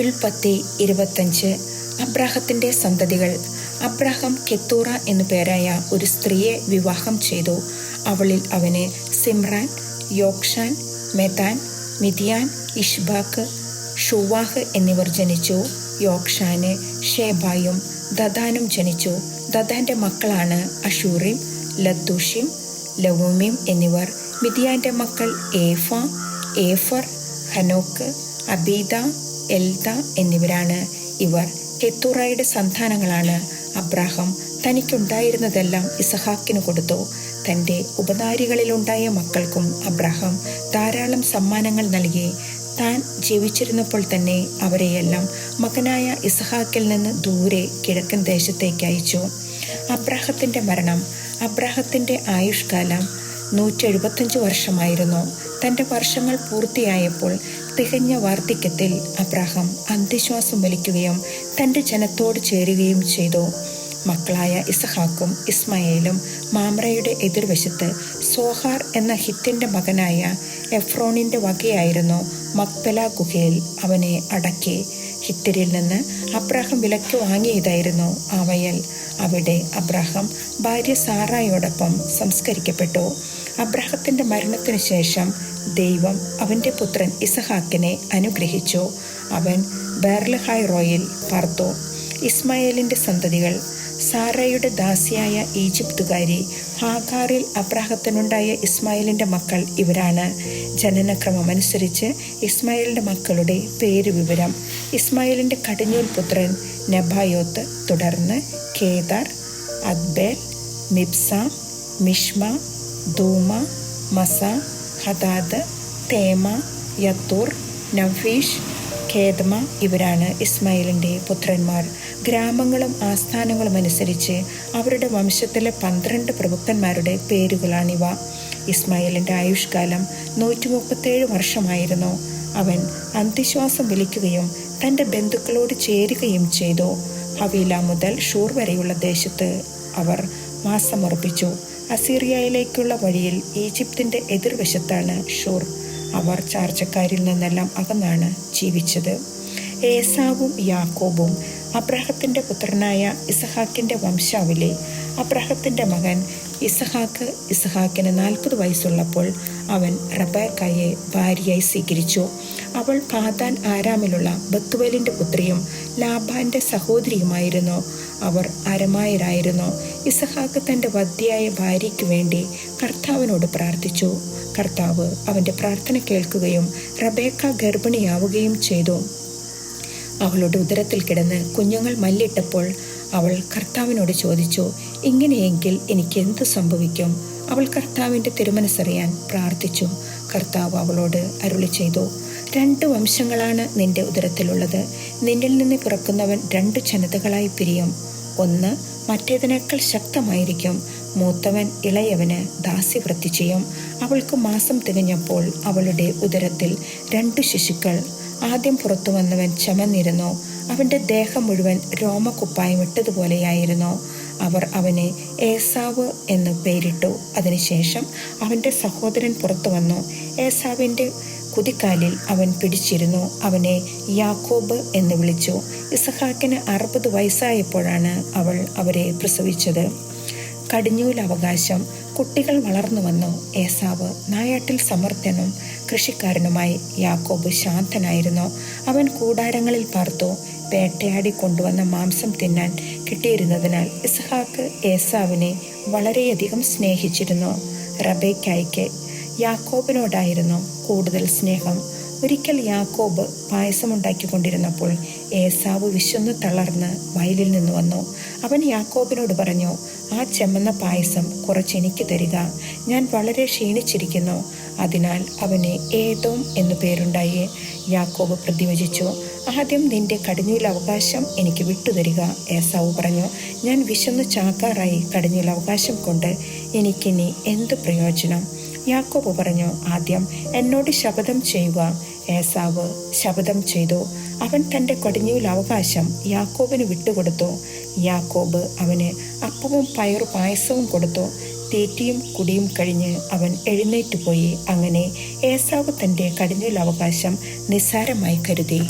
ഉൽപ്പത്തി ഇരുപത്തഞ്ച് അബ്രാഹത്തിന്റെ സന്തതികൾ. അബ്രാഹം കെത്തൂറ എന്നു പേരായ ഒരു സ്ത്രീയെ വിവാഹം ചെയ്തു. അവളിൽ അവന് സിമ്രാൻ യോക്ഷാൻ മെതാൻ മിതിയാൻ ഇഷ്ബാക്ക് ഷുവാഹ് എന്നിവർ ജനിച്ചു. യോക്ഷാന് ഷേബായും ദദാനും ജനിച്ചു. ദദാന്റെ മക്കളാണ് അഷൂറിം ലത്തൂഷിം ലവൂമിം എന്നിവർ. മിതിയാന്റെ മക്കൾ ഏഫ ഏഫർ ഹനോക്ക് അബീദ എൽദ എന്നിവരാണ്. ഇവർ കെത്തുറയുടെ സന്താനങ്ങളാണ്. അബ്രാഹം തനിക്കുണ്ടായിരുന്നതെല്ലാം ഇസഹാക്കിന് കൊടുത്തു. തന്റെ ഉപനാരികളിലുണ്ടായ മക്കൾക്കും അബ്രാഹം ധാരാളം സമ്മാനങ്ങൾ നൽകി. താൻ ജീവിച്ചിരുന്നപ്പോൾ തന്നെ അവരെയെല്ലാം മകനായ ഇസഹാക്കിൽ നിന്ന് ദൂരെ കിഴക്കൻ ദേശത്തേക്ക് അയച്ചു. അബ്രാഹത്തിന്റെ മരണം അബ്രാഹത്തിന്റെ ആയുഷ്കാലം നൂറ്റി എഴുപത്തഞ്ച് വർഷമായിരുന്നു. തന്റെ വർഷങ്ങൾ പൂർത്തിയായപ്പോൾ തികഞ്ഞ വാർദ്ധക്യത്തിൽ അബ്രഹാം അന്ത്യശ്വാസം വലിക്കുകയും തന്റെ ജനത്തോട് ചേരുകയും ചെയ്തു. മക്കളായ ഇസഹാക്കും ഇസ്മയേലും മാമ്രയുടെ എതിർവശത്ത് സോഹാർ എന്ന ഹിത്തിന്റെ മകനായ എഫ്രോണിന്റെ വകയായിരുന്നു മക്പല ഗുഹയിൽ അവനെ അടക്കി. ഹിത്തിരിൽ നിന്ന് അബ്രാഹം വിലക്ക് വാങ്ങിയതായിരുന്നു ആ വയൽ അവിടെ അബ്രാഹം ഭാര്യ സാറായോടൊപ്പം സംസ്കരിക്കപ്പെട്ടു. അബ്രാഹത്തിന്റെ മരണത്തിനു ശേഷം ദൈവം അവന്റെ പുത്രൻ ഇസഹാക്കിനെ അനുഗ്രഹിച്ചു. അവൻ ബേർലഹായ് റോയിൽ പാർത്തു. ഇസ്മായേലിന്റെ സന്തതികൾ സാറയുടെ ദാസിയായ ഈജിപ്തുകാരി ഹാഗാറിൽ അബ്രാഹത്തിനുണ്ടായ ഇസ്മായിലിന്റെ മക്കൾ ഇവരാണ്. ജനനക്രമമനുസരിച്ച് ഇസ്മായിലിന്റെ മക്കളുടെ പേര് വിവരം ഇസ്മായിലിന്റെ കടിഞ്ഞൂൽ പുത്രൻ നബായോത്ത് തുടർന്ന് Kedar Adbeel Mibsam Mishma Dumah Massa Hadad Tema Jetur Naphish Kedemah ഇവരാണ് ഇസ്മായിലിന്റെ പുത്രന്മാർ. ഗ്രാമങ്ങളും ആസ്ഥാനങ്ങളും അനുസരിച്ച് അവരുടെ വംശത്തിലെ പന്ത്രണ്ട് പ്രഭുക്കന്മാരുടെ പേരുകളാണിവ. ഇസ്മായിലിന്റെ ആയുഷ്കാലം നൂറ്റി മുപ്പത്തേഴ് വർഷമായിരുന്നു. അവൻ അന്ത്യശ്വാസം വിളിക്കുകയും തന്റെ ബന്ധുക്കളോട് ചേരുകയും ചെയ്തു. ഹവീല മുതൽ ഷൂർ വരെയുള്ള ദേശത്ത് അവർ വാസമുറപ്പിച്ചു. അസീറിയയിലേക്കുള്ള വഴിയിൽ ഈജിപ്തിന്റെ എതിർവശത്താണ് ഷൂർ. അവർ ചാർച്ചക്കാരിൽ നിന്നെല്ലാം അകന്നാണ് ജീവിച്ചത്. ഏസാവും യാക്കോബും അബ്രഹത്തിന്റെ പുത്രനായ ഇസഹാക്കിന്റെ വംശാവിലെ അബ്രഹത്തിന്റെ മകൻ ഇസഹാക്ക് ഇസഹാക്കിന് നാൽപ്പത് വയസ്സുള്ളപ്പോൾ അവൻ റബേക്കായെ ഭാര്യയായി സ്വീകരിച്ചു. അവൾ പാതാൻ ആരാമിലുള്ള ബത്തുവേലിന്റെ പുത്രിയും ലാബാന്റെ സഹോദരിയുമായിരുന്നു. അവർ അരമായരായിരുന്നു. ഇസഹാക്ക് തന്റെ വധ്യയായ ഭാര്യയ്ക്ക് വേണ്ടി കർത്താവിനോട് പ്രാർത്ഥിച്ചു. കർത്താവ് അവന്റെ പ്രാർത്ഥന കേൾക്കുകയും റബേക്ക ഗർഭിണിയാവുകയും ചെയ്തു. അവളുടെ ഉദരത്തിൽ കിടന്ന് കുഞ്ഞുങ്ങൾ മല്ലിട്ടപ്പോൾ അവൾ കർത്താവിനോട് ചോദിച്ചു ഇങ്ങനെയെങ്കിൽ എനിക്ക് എന്ത് സംഭവിക്കും? അവൾ കർത്താവിന്റെ തിരുമനസ്സറിയാൻ പ്രാർത്ഥിച്ചു. കർത്താവ് അവളോട് അരുളി ചെയ്തു രണ്ട് വംശങ്ങളാണ് നിന്റെ ഉദരത്തിലുള്ളത്. നിന്നിൽ നിന്ന് പിറക്കുന്നവൻ രണ്ട് ജനതകളായി പിരിയും. ഒന്ന് മറ്റേതിനേക്കാൾ ശക്തമായിരിക്കും. മൂത്തവൻ ഇളയവന് ദാസ്യവൃത്തി ചെയ്യും. അവൾക്ക് മാസം തികഞ്ഞപ്പോൾ അവളുടെ ഉദരത്തിൽ രണ്ട് ശിശുക്കൾ. ആദ്യം പുറത്തു വന്നവൻ ചമന്നിരുന്നു. അവന്റെ ദേഹം മുഴുവൻ രോമക്കുപ്പായം ഇട്ടതുപോലെയായിരുന്നു. അവർ അവനെ ഏസാവ് എന്ന് പേരിട്ടു. അതിനുശേഷം അവന്റെ സഹോദരൻ പുറത്തു വന്നു. ഏസാവിന്റെ കുതിക്കാലിൽ അവൻ പിടിച്ചിരുന്നു. അവനെ യാക്കോബ് എന്ന് വിളിച്ചു. ഇസഹാക്കിന് അറുപത് വയസ്സായപ്പോഴാണ് അവൾ അവരെ പ്രസവിച്ചത്. കടിഞ്ഞൂൽ അവകാശം. കുട്ടികൾ വളർന്നു വന്നു. ഏസാവ് നായാട്ടിൽ സമർത്ഥനും കൃഷിക്കാരനുമായി യാക്കോബ് ശാന്തനായിരുന്നു. അവൻ കൂടാരങ്ങളിൽ പാർത്തു. വേട്ടയാടി കൊണ്ടുവന്ന മാംസം തിന്നാൻ കിട്ടിയിരുന്നതിനാൽ ഇസഹാക്ക് ഏസാവിനെ വളരെയധികം സ്നേഹിച്ചിരുന്നു. റബേക്കായ്ക്ക് യാക്കോബിനോടായിരുന്നു കൂടുതൽ സ്നേഹം. ഒരിക്കൽ യാക്കോബ് പായസമുണ്ടാക്കിക്കൊണ്ടിരുന്നപ്പോൾ ഏസാവ് വിശന്ന് തളർന്ന് വയലിൽ നിന്ന് വന്നു. അവൻ യാക്കോബിനോട് പറഞ്ഞു ആ ചെമ്മന്ന പായസം കുറച്ച് എനിക്ക് തരിക. ഞാൻ വളരെ ക്ഷീണിച്ചിരിക്കുന്നു. അതിനാൽ അവന് ഏതോം എന്നു പേരുണ്ടായി. യാക്കോബ് പ്രതിവചിച്ചു ആദ്യം നിന്റെ കടിഞ്ഞൂൽ അവകാശം എനിക്ക് വിട്ടുതരിക ഏസാവ് പറഞ്ഞു. ഞാൻ വിശന്നു ചാക്കാറായി കടിഞ്ഞൂൽ അവകാശം കൊണ്ട് എനിക്കിനി എന്ത് പ്രയോജനം? യാക്കോബ് പറഞ്ഞു ആദ്യം എന്നോട് ശപഥം ചെയ്യുക. ഏസാവ് ശപഥം ചെയ്തു. അവൻ തന്റെ കൊടിഞ്ഞൂൽ അവകാശം യാക്കോബിന് വിട്ടുകൊടുത്തു. യാക്കോബ് അവന് അപ്പവും പയറു പായസവും കൊടുത്തു. തീറ്റിയും കുടിയും കഴിഞ്ഞ് അവൻ എഴുന്നേറ്റ് പോയി. അങ്ങനെ ഏസാവ് തന്റെ കടിഞ്ഞൂൽ അവകാശം നിസ്സാരമായി കരുതി.